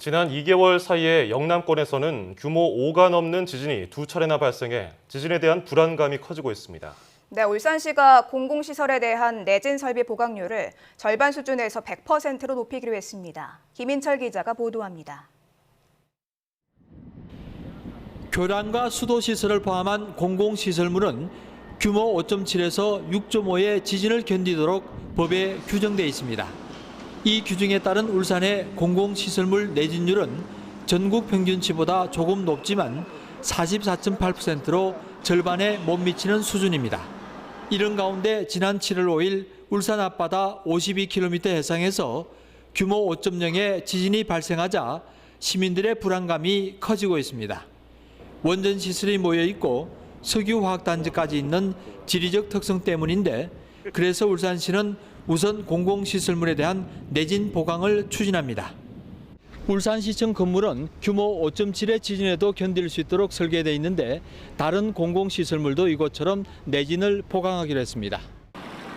지난 2개월 사이에 영남권에서는 규모 5가 넘는 지진이 두 차례나 발생해 지진에 대한 불안감이 커지고 있습니다. 네, 울산시가 공공시설에 대한 내진 설비 보강률을 절반 수준에서 100%로 높이기로 했습니다. 김인철 기자가 보도합니다. 교량과 수도 시설을 포함한 공공시설물은 규모 5.7에서 6.5의 지진을 견디도록 법에 규정돼 있습니다. 이 규정에 따른 울산의 공공시설물 내진율은 전국 평균치보다 조금 높지만 44.8%로 절반에 못 미치는 수준입니다. 이런 가운데 지난 7월 5일 울산 앞바다 52km 해상에서 규모 5.0의 지진이 발생하자 시민들의 불안감이 커지고 있습니다. 원전 시설이 모여 있고 석유 화학 단지까지 있는 지리적 특성 때문인데 그래서 울산시는 우선 공공시설물에 대한 내진 보강을 추진합니다. 울산시청 건물은 규모 5.7의 지진에도 견딜 수 있도록 설계되어 있는데 다른 공공시설물도 이곳처럼 내진을 보강하기로 했습니다.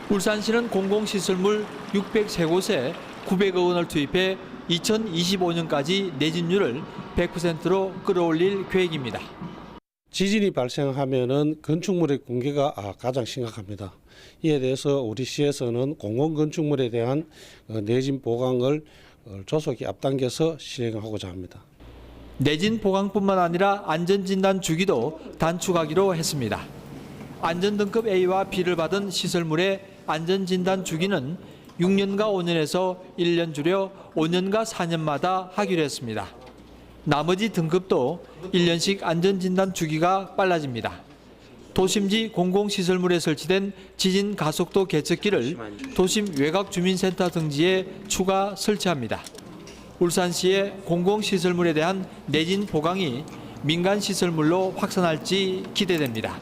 울산시는 공공시설물 603곳에 900억 원을 투입해 2025년까지 내진율을 100%로 끌어올릴 계획입니다. 지진이 발생하면은 건축물의 붕괴가 아, 가장 심각합니다. 이에 대해서 우리 시에서는 공공 건축물에 대한 어, 내진 보강을 어, 조속히 앞당겨서 실행하고자 합니다. 내진 보강뿐만 아니라 안전진단 주기도 단축하기로 했습니다. 안전등급 A와 B를 받은 시설물의 안전진단 주기는 6년과 5년에서 1년 줄여 5년과 4년마다 하기로 했습니다. 나머지 등급도 1년씩 안전진단 주기가 빨라집니다. 도심지 공공시설물에 설치된 지진 가속도 계측기를 도심 외곽 주민센터 등지에 추가 설치합니다. 울산시의 공공시설물에 대한 내진 보강이 민간시설물로 확산할지 기대됩니다.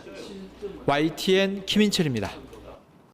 YTN 김인철입니다.